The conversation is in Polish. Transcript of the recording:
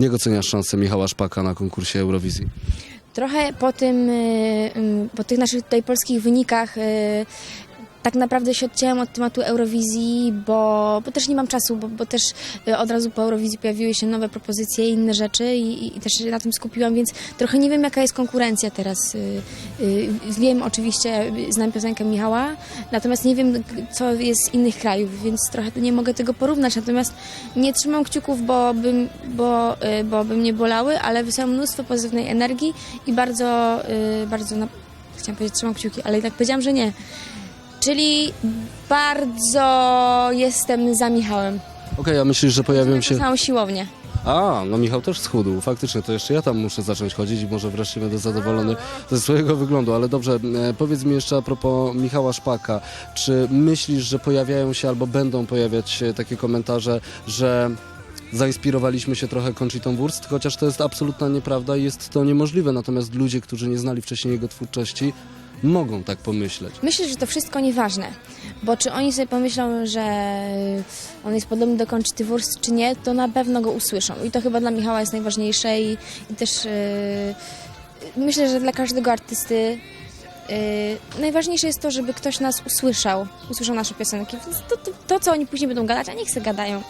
Jak oceniasz szansę Michała Szpaka na konkursie Eurowizji? Trochę po tym, y, y, po tych naszych tutaj polskich wynikach y, tak naprawdę się odcięłam od tematu Eurowizji, bo, bo też nie mam czasu, bo, bo też y, od razu po Eurowizji pojawiły się nowe propozycje i inne rzeczy i, i- też się na tym skupiłam, więc trochę nie wiem jaka jest konkurencja teraz. Y, y, Wiem oczywiście, znam piosenkę Michała, natomiast nie wiem co jest z innych krajów, więc trochę nie mogę tego porównać, natomiast nie trzymam kciuków, bo bym, bo, bo by mnie bolały, ale wysyłam mnóstwo pozytywnej energii i bardzo, bardzo, chciałam powiedzieć trzymam kciuki, ale jednak powiedziałam, że nie. Czyli bardzo jestem za Michałem. Okej, a myślisz, że pojawią Się... całą siłownię. A, no Michał też schudł. Faktycznie, to jeszcze ja tam muszę zacząć chodzić i może wreszcie będę zadowolony ze swojego wyglądu. Ale dobrze, e, powiedz mi jeszcze a propos Michała Szpaka. Czy myślisz, że pojawiają się albo będą pojawiać się takie komentarze, że zainspirowaliśmy się trochę Conchitą Wurst, chociaż to jest absolutna nieprawda i jest to niemożliwe. Natomiast ludzie, którzy nie znali wcześniej jego twórczości, mogą tak pomyśleć. Myślę, że to wszystko nieważne, bo czy oni sobie pomyślą, że on jest podobny do Conchity czy nie, to na pewno go usłyszą. I to chyba dla Michała jest najważniejsze i, i też yy, myślę, że dla każdego artysty yy, najważniejsze jest to, żeby ktoś nas usłyszał, usłyszał nasze piosenki. To, to, to, co oni później będą gadać, a niech se gadają.